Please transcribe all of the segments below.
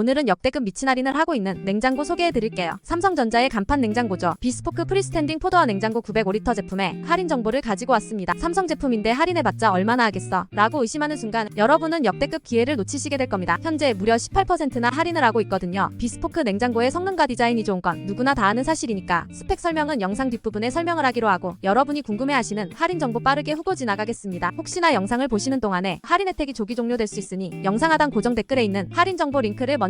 오늘은 역대급 미친 할인을 하고 있는 냉장고 소개해드릴게요. 삼성전자의 간판 냉장고죠. 비스포크 프리스탠딩 포도와 냉장고 905리터 제품에 할인 정보를 가지고 왔습니다. 삼성 제품인데 할인해봤자 얼마나 하겠어? 라고 의심하는 순간 여러분은 역대급 기회를 놓치시게 될 겁니다. 현재 무려 18%나 할인을 하고 있거든요. 비스포크 냉장고의 성능과 디자인이 좋은 건 누구나 다 아는 사실이니까 스펙 설명은 영상 뒷부분에 설명을 하기로 하고 여러분이 궁금해하시는 할인 정보 빠르게 후보 지나가겠습니다. 혹시나 영상을 보시는 동안에 할인 혜택이 조기 종료될 수 있으니 영상 하단 고정 댓글에 있는 할인 정보 링크를 먼저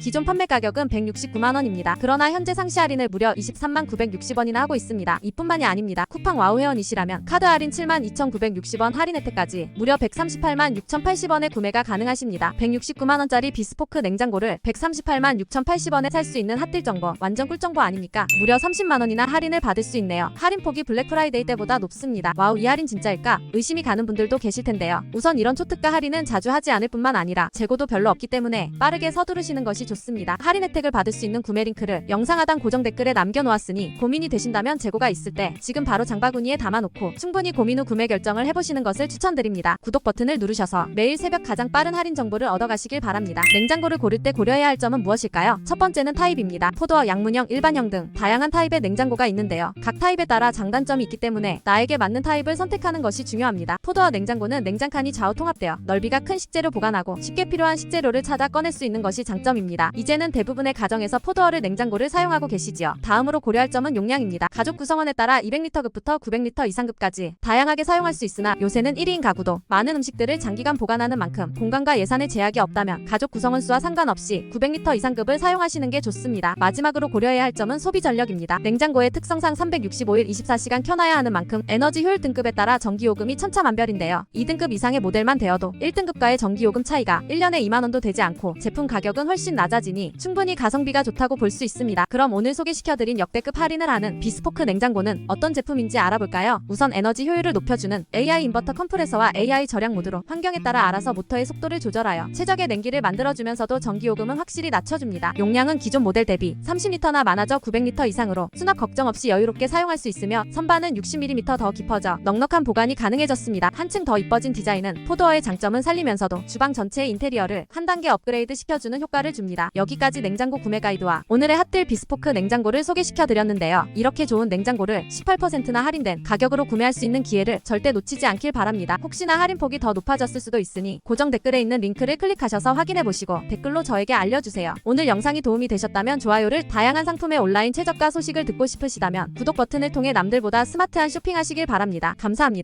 기존 판매 가격은 169만 원입니다. 그러나 현재 상시 할인을 무려 23만 960원이나 하고 있습니다. 이뿐만이 아닙니다. 쿠팡 와우 회원이시라면 카드 할인 7만 2,960원 할인 혜택까지 무려 138만 6,080원에 구매가 가능하십니다. 169만 원짜리 비스포크 냉장고를 138만 6,080원에 살 수 있는 핫딜 정보 완전 꿀 정보 아닙니까? 무려 30만 원이나 할인을 받을 수 있네요. 할인 폭이 블랙 프라이데이 때보다 높습니다. 와우 이 할인 진짜일까? 의심이 가는 분들도 계실 텐데요. 우선 이런 초특가 할인은 자주 하지 않을 뿐만 아니라 재고도 별로 없기 때문에 빠르게 서두르시는 것이 좋습니다. 할인 혜택을 받을 수 있는 구매 링크를 영상 하단 고정 댓글에 남겨놓았으니 고민이 되신다면 재고가 있을 때 지금 바로 장바구니에 담아놓고 충분히 고민 후 구매 결정을 해보시는 것을 추천드립니다. 구독 버튼을 누르셔서 매일 새벽 가장 빠른 할인 정보를 얻어가시길 바랍니다. 냉장고를 고를 때 고려해야 할 점은 무엇일까요? 첫 번째는 타입입니다. 포도와 양문형, 일반형 등 다양한 타입의 냉장고가 있는데요. 각 타입에 따라 장단점이 있기 때문에 나에게 맞는 타입을 선택하는 것이 중요합니다. 포도와 냉장고는 냉장칸이 좌우 통합되어 넓이가 큰 식재료 보관하고 쉽게 필요한 식재료를 찾아 꺼낼 수 있는 것이 장점입니다. 이제는 대부분의 가정에서 포도어를 냉장고를 사용하고 계시지요. 다음으로 고려할 점은 용량입니다. 가족 구성원에 따라 200리터급부터 900리터 이상급까지 다양하게 사용할 수 있으나 요새는 1인 가구도 많은 음식들을 장기간 보관하는 만큼 공간과 예산에 제약이 없다면 가족 구성원 수와 상관없이 900리터 이상급을 사용하시는 게 좋습니다. 마지막으로 고려해야 할 점은 소비 전력입니다. 냉장고의 특성상 365일 24시간 켜놔야 하는 만큼 에너지 효율 등급에 따라 전기요금이 천차만별인데요. 2등급 이상의 모델만 되어도 1등급과의 전기요금 차이가 1년에 2만원도 되지 않고 제품 가격은 훨씬 낮 아지니 충분히 가성비가 좋다고 볼 수 있습니다. 그럼 오늘 소개시켜드린 역대급 할인을 하는 비스포크 냉장고는 어떤 제품인지 알아볼까요? 우선 에너지 효율을 높여주는 AI 인버터 컴프레서와 AI 절약 모드로 환경에 따라 알아서 모터의 속도를 조절하여 최적의 냉기를 만들어주면서도 전기요금은 확실히 낮춰줍니다. 용량은 기존 모델 대비 30리터나 많아져 900리터 이상으로 수납 걱정 없이 여유롭게 사용할 수 있으며 선반은 60mm 더 깊어져 넉넉한 보관이 가능해졌습니다. 한층 더 이뻐진 디자인은 포도어의 장점은 살리면서도 주방 전체의 인테리어를 한 단계 업그레이드 시켜주는 효과를 줍 니다. 여기까지 냉장고 구매 가이드와 오늘의 핫딜 비스포크 냉장고를 소개시켜 드렸는데요. 이렇게 좋은 냉장고를 18%나 할인된 가격으로 구매할 수 있는 기회를 절대 놓치지 않길 바랍니다. 혹시나 할인폭이 더 높아졌을 수도 있으니 고정 댓글에 있는 링크를 클릭하셔서 확인해 보시고 댓글로 저에게 알려주세요. 오늘 영상이 도움이 되셨다면 좋아요를 다양한 상품의 온라인 최저가 소식을 듣고 싶으시다면 구독 버튼을 통해 남들보다 스마트한 쇼핑하시길 바랍니다. 감사합니다.